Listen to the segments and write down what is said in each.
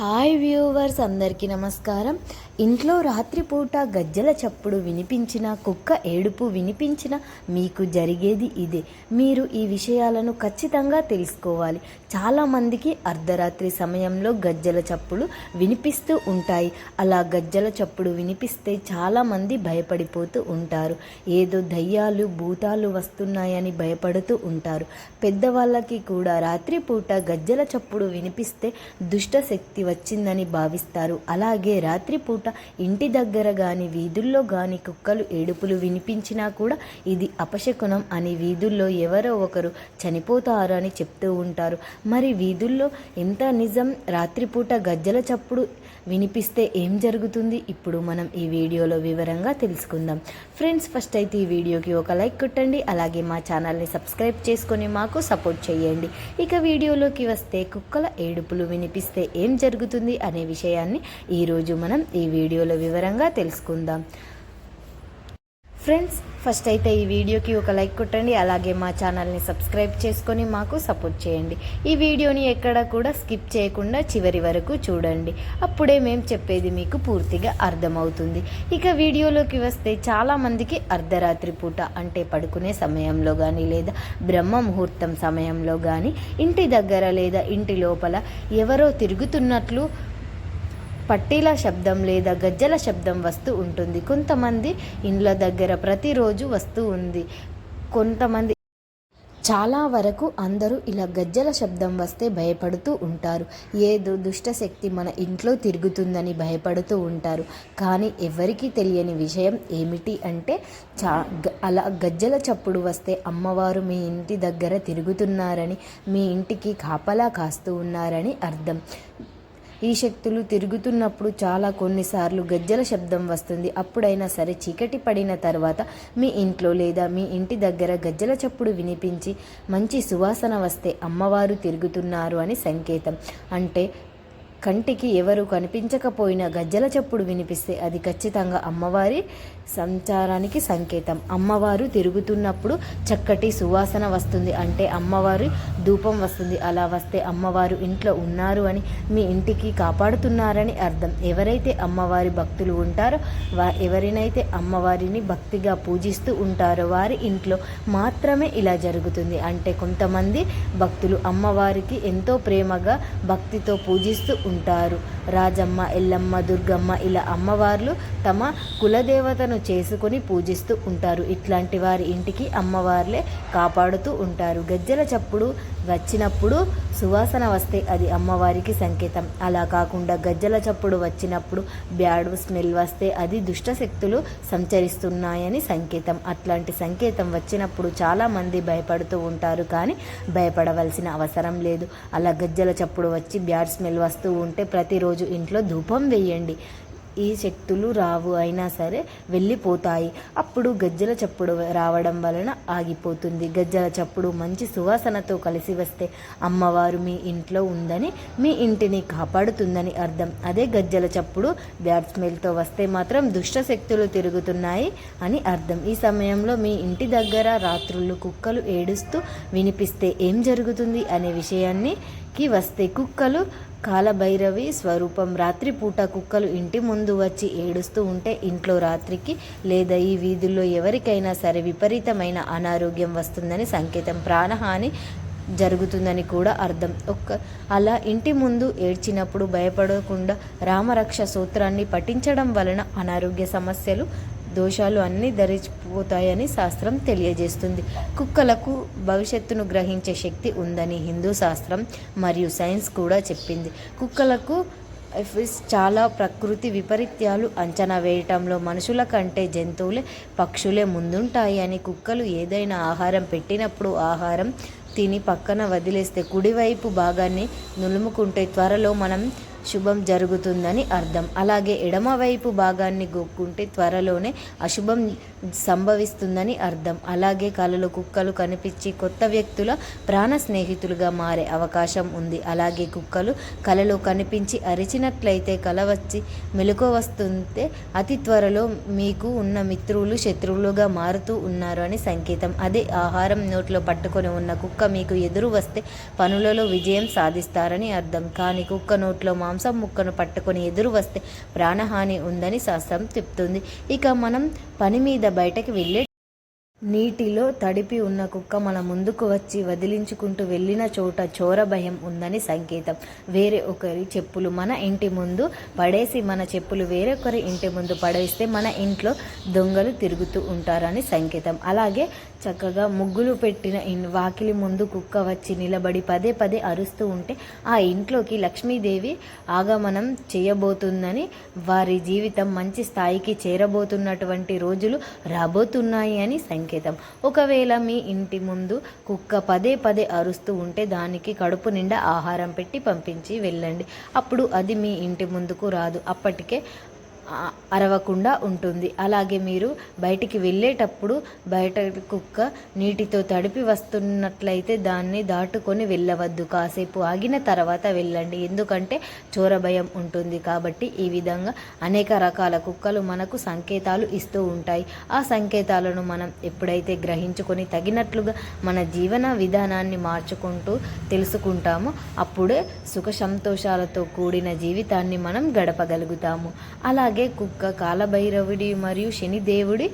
Hi viewers అందరికీ నమస్కారం. ఇంట్లో రాత్రిపూట గజ్జల చప్పుడు వినిపించిన కుక్క ఏడుపు వినిపించిన మీకు జరిగేది ఇదే. మీరు ఈ విషయాలను ఖచ్చితంగా తెలుసుకోవాలి. చాలామందికి అర్ధరాత్రి సమయంలో గజ్జల చప్పుడు వినిపిస్తూ ఉంటాయి. అలా గజ్జల చప్పుడు వినిపిస్తే చాలామంది భయపడిపోతూ ఉంటారు. ఏదో దయ్యాలు భూతాలు వస్తున్నాయని భయపడుతూ ఉంటారు. పెద్దవాళ్ళకి కూడా రాత్రిపూట గజ్జల చప్పుడు వినిపిస్తే దుష్ట శక్తి వచ్చిందని భావిస్తారు. అలాగే రాత్రిపూట ఇంటి దగ్గర గాని వీధుల్లో గాని కుక్కలు ఏడుపులు వినిపించినా కూడా ఇది అపశకునం అని వీధుల్లో ఎవరో ఒకరు చనిపోతారు అని చెప్తూ ఉంటారు. మరి వీధుల్లో ఎంత నిజం? రాత్రిపూట గజ్జల చప్పుడు వినిపిస్తే ఏం జరుగుతుంది? ఇప్పుడు మనం ఈ వీడియోలో వివరంగా తెలుసుకుందాం. ఫ్రెండ్స్ ఫస్ట్ అయితే ఈ వీడియోకి ఒక లైక్ కొట్టండి. అలాగే మా ఛానల్ని సబ్స్క్రైబ్ చేసుకొని మాకు సపోర్ట్ చేయండి. ఇక వీడియోలోకి వస్తే కుక్కల ఏడుపులు వినిపిస్తే ఏం జరుగుతుంది? అనే విషయాన్ని ఈరోజు మనం ఈ వీడియోలో వివరంగా తెలుసుకుందాం. ఫ్రెండ్స్ ఫస్ట్ అయితే ఈ వీడియోకి ఒక లైక్ కొట్టండి అలాగే మా ఛానల్ని సబ్స్క్రైబ్ చేసుకొని మాకు సపోర్ట్ చేయండి. ఈ వీడియోని ఎక్కడ కూడా స్కిప్ చేయకుండా చివరి వరకు చూడండి. అప్పుడే మేము చెప్పేది మీకు పూర్తిగా అర్థమవుతుంది. ఇక వీడియోలోకి వస్తే చాలామందికి అర్ధరాత్రి పూట అంటే పడుకునే సమయంలో కానీ లేదా బ్రహ్మ ముహూర్తం సమయంలో కానీ ఇంటి దగ్గర లేదా ఇంటి లోపల ఎవరో తిరుగుతున్నట్లు పట్టీల శబ్దం లేదా గజ్జల శబ్దం వస్తూ ఉంటుంది. కొంతమంది ఇండ్ల దగ్గర ప్రతిరోజు వస్తూ ఉంది. కొంతమంది చాలా వరకు అందరూ ఇలా గజ్జల శబ్దం వస్తే భయపడుతూ ఉంటారు. ఏదో దుష్టశక్తి మన ఇంట్లో తిరుగుతుందని భయపడుతూ ఉంటారు. కానీ ఎవరికీ తెలియని విషయం ఏమిటి అంటే చా గ- అలా గజ్జల చప్పుడు వస్తే అమ్మవారు మీ ఇంటి దగ్గర తిరుగుతున్నారని మీ ఇంటికి కాపలా కాస్తూ ఉన్నారని అర్థం. ఈ శక్తులు తిరుగుతున్నప్పుడు చాలా కొన్నిసార్లు గజ్జల శబ్దం వస్తుంది. అప్పుడైనా సరే చీకటి పడిన తర్వాత మీ ఇంట్లో లేదా మీ ఇంటి దగ్గర గజ్జల చప్పుడు వినిపించి మంచి సువాసన వస్తే అమ్మవారు తిరుగుతున్నారు అని సంకేతం. అంటే కంటికి ఎవరు కనిపించకపోయినా గజ్జల చప్పుడు వినిపిస్తే అది ఖచ్చితంగా అమ్మవారి సంచారానికి సంకేతం. అమ్మవారు తిరుగుతున్నప్పుడు చక్కటి సువాసన వస్తుంది. అంటే అమ్మవారి ధూపం వస్తుంది. అలా వస్తే అమ్మవారు ఇంట్లో ఉన్నారు అని మీ ఇంటికి కాపాడుతున్నారని అర్థం. ఎవరైతే అమ్మవారి భక్తులు ఉంటారో వా ఎవరినైతే అమ్మవారిని భక్తిగా పూజిస్తూ ఉంటారో వారి ఇంట్లో మాత్రమే ఇలా జరుగుతుంది. అంటే కొంతమంది భక్తులు అమ్మవారికి ఎంతో ప్రేమగా భక్తితో పూజిస్తూ ఉంటారు రాజమ్మ ఎల్లమ్మ దుర్గమ్మ ఇలా అమ్మవార్లు తమ కులదేవతను చేసుకొని పూజిస్తూ ఉంటారు. ఇట్లాంటి వారి ఇంటికి అమ్మవార్లే కాపాడుతూ ఉంటారు. గజ్జల చప్పుడు వచ్చినప్పుడు సువాసన వస్తే అది అమ్మవారికి సంకేతం. అలా కాకుండా గజ్జల చప్పుడు వచ్చినప్పుడు బ్యాడ్ స్మెల్ వస్తే అది దుష్ట శక్తులు సంచరిస్తున్నాయని సంకేతం. అట్లాంటి సంకేతం వచ్చినప్పుడు చాలామంది భయపడుతూ ఉంటారు కానీ భయపడవలసిన అవసరం లేదు. అలా గజ్జల చప్పుడు వచ్చి బ్యాడ్ స్మెల్ వస్తూ ఉంటే ప్రతిరోజు ఇంట్లో ధూపం వేయండి. ఈ శక్తులు రావు అయినా సరే వెళ్ళిపోతాయి. అప్పుడు గజ్జల చప్పుడు రావడం వలన ఆగిపోతుంది. గజ్జల చప్పుడు మంచి సువాసనతో కలిసి వస్తే అమ్మవారు మీ ఇంట్లో ఉందని మీ ఇంటిని కాపాడుతుందని అర్థం. అదే గజ్జల చప్పుడు బ్యాడ్ స్మెల్తో వస్తే మాత్రం దుష్ట శక్తులు తిరుగుతున్నాయి అని అర్థం. ఈ సమయంలో మీ ఇంటి దగ్గర రాత్రులు కుక్కలు ఏడుస్తూ వినిపిస్తే ఏం జరుగుతుంది అనే విషయాన్ని కి వస్తే కుక్కలు కాలభైరవి స్వరూపం. రాత్రిపూట కుక్కలు ఇంటి ముందు వచ్చి ఏడుస్తూ ఉంటే ఇంట్లో రాత్రికి లేదా ఈ వీధుల్లో ఎవరికైనా సరే విపరీతమైన అనారోగ్యం వస్తుందని సంకేతం. ప్రాణహాని జరుగుతుందని కూడా అర్థం. ఒక్క అలా ఇంటి ముందు ఏడ్చినప్పుడు భయపడకుండా రామరక్ష సూత్రాన్ని పఠించడం వలన అనారోగ్య సమస్యలు దోషాలు అన్నీ ధరిపోతాయని శాస్త్రం తెలియజేస్తుంది. కుక్కలకు భవిష్యత్తును గ్రహించే శక్తి ఉందని హిందూ శాస్త్రం మరియు సైన్స్ కూడా చెప్పింది. కుక్కలకు చాలా ప్రకృతి విపరీత్యాలు అంచనా వేయటంలో మనుషుల కంటే జంతువులే పక్షులే ముందుంటాయి అని కుక్కలు ఏదైనా ఆహారం పెట్టినప్పుడు ఆహారం తిని పక్కన వదిలేస్తే కుడివైపు భాగాన్ని నులుముకుంటే త్వరలో మనం శుభం జరుగుతుందని అర్థం. అలాగే ఎడమవైపు భాగాన్ని గొక్కుంటే త్వరలోనే అశుభం సంభవిస్తుందని అర్థం. అలాగే కళలు కుక్కలు కనిపించి కొత్త వ్యక్తుల ప్రాణ స్నేహితులుగా మారే అవకాశం ఉంది. అలాగే కుక్కలు కలలో కనిపించి అరిచినట్లయితే కళ వచ్చి మెలకు వస్తుంటే అతి త్వరలో మీకు ఉన్న మిత్రులు శత్రువులుగా మారుతూ ఉన్నారు అని సంకేతం. అదే ఆహారం నోట్లో పట్టుకొని ఉన్న కుక్క మీకు ఎదురు వస్తే పనులలో విజయం సాధిస్తారని అర్థం. కానీ కుక్క నోట్లో మాంసం ముక్కను పట్టుకొని ఎదురు వస్తే ప్రాణహాని ఉందని శాస్త్రం చెప్తుంది. ఇక మనం పని మీద బయటకు వెళ్ళి నీటిలో తడిపి ఉన్న కుక్క మన ముందుకు వచ్చి వదిలించుకుంటూ వెళ్ళిన చోట చోర భయం ఉందని సంకేతం. వేరే ఒకరి చెప్పులు మన ఇంటి ముందు పడేసి మన చెప్పులు వేరొకరి ఇంటి ముందు పడేస్తే మన ఇంట్లో దొంగలు తిరుగుతూ ఉంటారని సంకేతం. అలాగే చక్కగా ముగ్గులు పెట్టిన వాకిలి ముందు కుక్క వచ్చి నిలబడి పదే పదే అరుస్తూ ఉంటే ఆ ఇంట్లోకి లక్ష్మీదేవి ఆగమనం చేయబోతుందని వారి జీవితం మంచి స్థాయికి చేరబోతున్నటువంటి రోజులు రాబోతున్నాయి అని సంకేతం. ఒకవేళ మీ ఇంటి ముందు కుక్క పదే పదే అరుస్తూ ఉంటే దానికి కడుపు నిండా ఆహారం పెట్టి పంపించి వెళ్ళండి. అప్పుడు అది మీ ఇంటి ముందుకు రాదు. అప్పటికే అరవకుండా ఉంటుంది. అలాగే మీరు బయటికి వెళ్ళేటప్పుడు బయట కుక్క నీటితో తడిపి వస్తున్నట్లయితే దాన్ని దాటుకొని వెళ్ళవద్దు. కాసేపు ఆగిన తర్వాత వెళ్ళండి. ఎందుకంటే చోర భయం ఉంటుంది కాబట్టి ఈ విధంగా అనేక రకాల కుక్కలు మనకు సంకేతాలు ఇస్తూ ఉంటాయి. ఆ సంకేతాలను మనం ఎప్పుడైతే గ్రహించుకొని తగినట్లుగా మన జీవన విధానాన్ని మార్చుకుంటూ తెలుసుకుంటామో అప్పుడే సుఖ సంతోషాలతో కూడిన జీవితాన్ని మనం గడపగలుగుతాము. అలాగే కుక్క కాలభైరవుడి మరియు శనిదేవుడి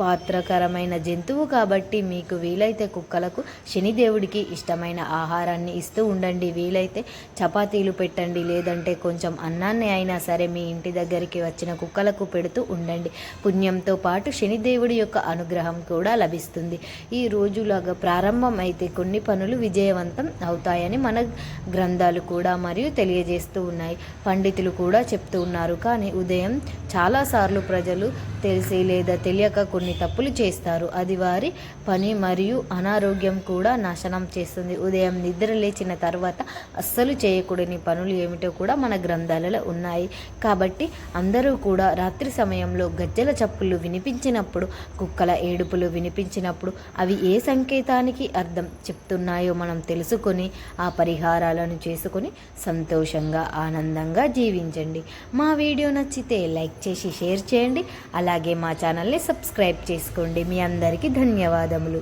పాత్రకరమైన జంతువు కాబట్టి మీకు వీలైతే కుక్కలకు శనిదేవుడికి ఇష్టమైన ఆహారాన్ని ఇస్తూ ఉండండి. వీలైతే చపాతీలు పెట్టండి లేదంటే కొంచెం అన్నాన్ని అయినా సరే మీ ఇంటి దగ్గరికి వచ్చిన కుక్కలకు పెడుతూ ఉండండి. పుణ్యంతో పాటు శనిదేవుడి యొక్క అనుగ్రహం కూడా లభిస్తుంది. ఈ రోజులాగా ప్రారంభం అయితే కొన్ని పనులు విజయవంతం అవుతాయని మన గ్రంథాలు కూడా మరియు తెలియజేస్తూ ఉన్నాయి. పండితులు కూడా చెప్తూ ఉన్నారు. కానీ ఉదయం చాలాసార్లు ప్రజలు తెలిసి లేదా తెలియక కొన్ని తప్పులు చేస్తారు. అది వారి పని మరియు అనారోగ్యం కూడా నాశనం చేస్తుంది. ఉదయం నిద్ర లేచిన తర్వాత అస్సలు చేయకూడని పనులు ఏమిటో కూడా మన గ్రంథాలలో ఉన్నాయి. కాబట్టి అందరూ కూడా రాత్రి సమయంలో గజ్జల చప్పులు వినిపించినప్పుడు కుక్కల ఏడుపులు వినిపించినప్పుడు అవి ఏ సంకేతానికి అర్థం చెప్తున్నాయో మనం తెలుసుకొని ఆ పరిహారాలను చేసుకొని సంతోషంగా ఆనందంగా జీవించండి. మా వీడియో నచ్చితే లైక్ చేసి షేర్ చేయండి. అలాగే మా ఛానల్ని సబ్స్క్రైబ్ చేసుకోండి. మీ అందరికీ ధన్యవాదములు.